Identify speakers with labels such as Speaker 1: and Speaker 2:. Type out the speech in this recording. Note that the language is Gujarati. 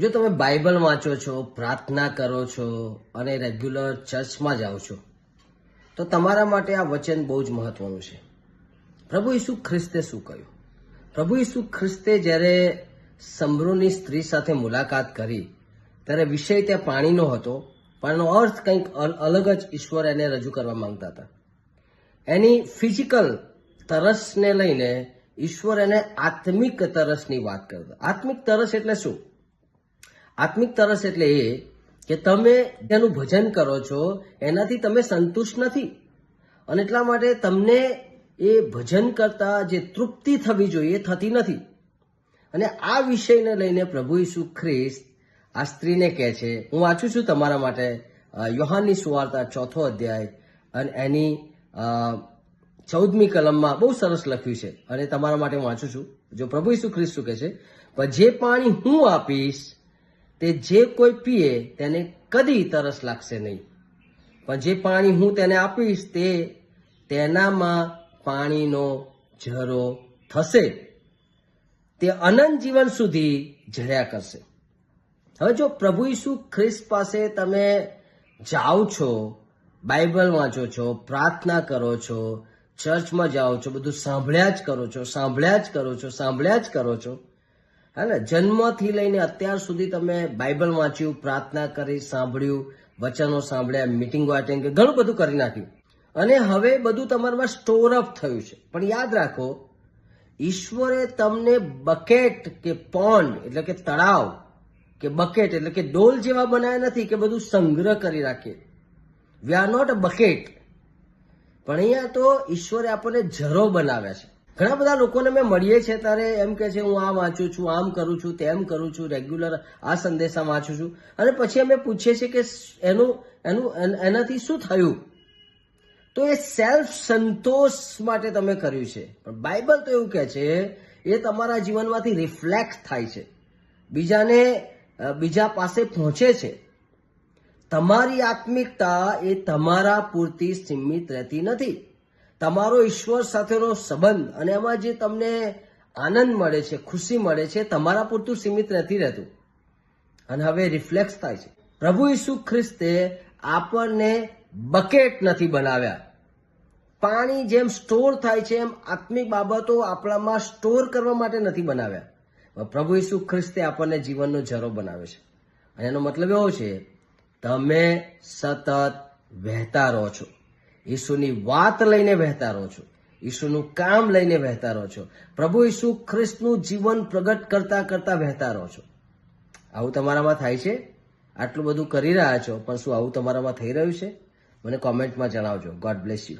Speaker 1: જો તમે બાઇબલ વાંચો છો, પ્રાર્થના કરો છો અને રેગ્યુલર ચર્ચમાં જાઓ છો, તો તમારા માટે આ વચન બહુ જ મહત્વનું છે. પ્રભુ ઈસુ ખ્રિસ્તે શું કહ્યું? પ્રભુ ઈસુ ખ્રિસ્તે જ્યારે સમરૂની સ્ત્રી સાથે મુલાકાત કરી, ત્યારે વિષય ત્યાં પાણીનો હતો, પણ એનો અર્થ કંઈક અલ- અલગ જ ઈશ્વર એને રજૂ કરવા માંગતા હતા. એની ફિઝિકલ તરસને લઈને ઈશ્વર એને આત્મિક તરસની વાત કરતા આત્મિક તરસ એટલે શું? આત્મિક તરસ એટલે એ કે તમે જેનું ભજન કરો છો, એનાથી તમે સંતુષ્ટ નથી. અને એટલા માટે તમને એ ભજન કરતા જે તૃપ્તિ થવી જોઈએ થતી નથી. અને આ વિષયને લઈને પ્રભુ ઈસુ ખ્રિસ્ત આ સ્ત્રીને કહે છે, હું વાંચું છું તમારા માટે યોહાનની સુવાર્તા ચોથો અધ્યાય, અને એની ચૌદમી કલમમાં બહુ સરસ લખ્યું છે. અને તમારા માટે હું વાંચું છું, જો પ્રભુ ઈસુ ખ્રિસ્ત શું કહે છે, પણ જે પાણી હું આપીશ તે જે કોઈ પીએ તેને કદી તરસ લાગશે નહીં. પણ જે પાણી હું તેને આપીશ તે તેનામાં પાણીનો ઝરો થશે. તે અનંત જીવન સુધી ઝર્યા કરશે. હવે જો પ્રભુ ઈસુ ખ્રિસ્ત પાસે તમે જાઓ છો, બાઇબલ વાંચો છો, પ્રાર્થના કરો છો, ચર્ચમાં જાઓ છો, બધું સાંભળ્યા જ કરો છો, સાંભળ્યા જ કરો છો, સાંભળ્યા જ કરો છો હા ને, જન્મથી લઈને અત્યાર સુધી તમે બાઇબલ વાંચ્યું, પ્રાર્થના કરી, સાંભળ્યું, વચનો સાંભળ્યા, મિટિંગો અટેન્ડ કરી, ઘણું બધું કરી નાખ્યું. અને હવે બધું તમારામાં સ્ટોર અપ થયું છે. પણ યાદ રાખો, ઈશ્વરે તમને બકેટ કે પોન્ડ એટલે કે તળાવ, કે બકેટ એટલે કે ડોલ જેવા બનાવ્યા નથી કે બધું સંગ્રહ કરી રાખીએ. We are not a bucket પણ અહીંયા તો ઈશ્વરે આપણને ઝરો બનાવ્યા છે. ઘણા બધા લોકોને મેં મળીએ છે ત્યારે એમ કે છે, હું આ વાંચું છું, આમ કરું છું, તેમ કરું છું રેગ્યુલર આ સંદેશા વાંચું છું. અને પછી અમે પૂછીએ છીએ કે એનું એનું એનાથી શું થયું? તો એ સેલ્ફ સંતોષ માટે તમે કર્યું છે. પણ બાઇબલ તો એવું કહે છે, એ તમારા જીવનમાંથી રિફ્લેક્ટ થાય છે. બીજાને બીજા પાસે પહોંચે છે. તમારી આત્મિકતા એ તમારા પૂરતી સીમિત રહેતી નથી. તમારો ઈશ્વર સાથેનો સંબંધ અને એમાં જે તમને આનંદ મળે છે, ખુશી મળે છે, તમારા પૂરતું સીમિત નથી રહેતું. અને હવે રિફ્લેક્સ થાય છે. પ્રભુ ઈસુ ખ્રિસ્તે આપણને બકેટ નથી બનાવ્યા. પાણી જેમ સ્ટોર થાય છે, એમ આત્મિક બાબતો આપણામાં સ્ટોર કરવા માટે નથી બનાવ્યા. પ્રભુ ઈસુ ખ્રિસ્તે આપણને જીવનનો ઝરો બનાવે છે. અને એનો મતલબ એવો છે, તમે સતત વહેતા રહો છો. ઈસુની વાત લઈને વહેતા રહો છો. ઈસુનું કામ લઈને વહેતા રહો છો. પ્રભુ ઈસુ ખ્રિસ્તનું જીવન પ્રગટ કરતા કરતા વહેતા રહો છો. આવું તમારામાં થાય છે? આટલું બધું કરી રહ્યા છો, પણ શું આવું તમારામાં થઈ રહ્યું છે? મને કોમેન્ટમાં જણાવજો. God bless you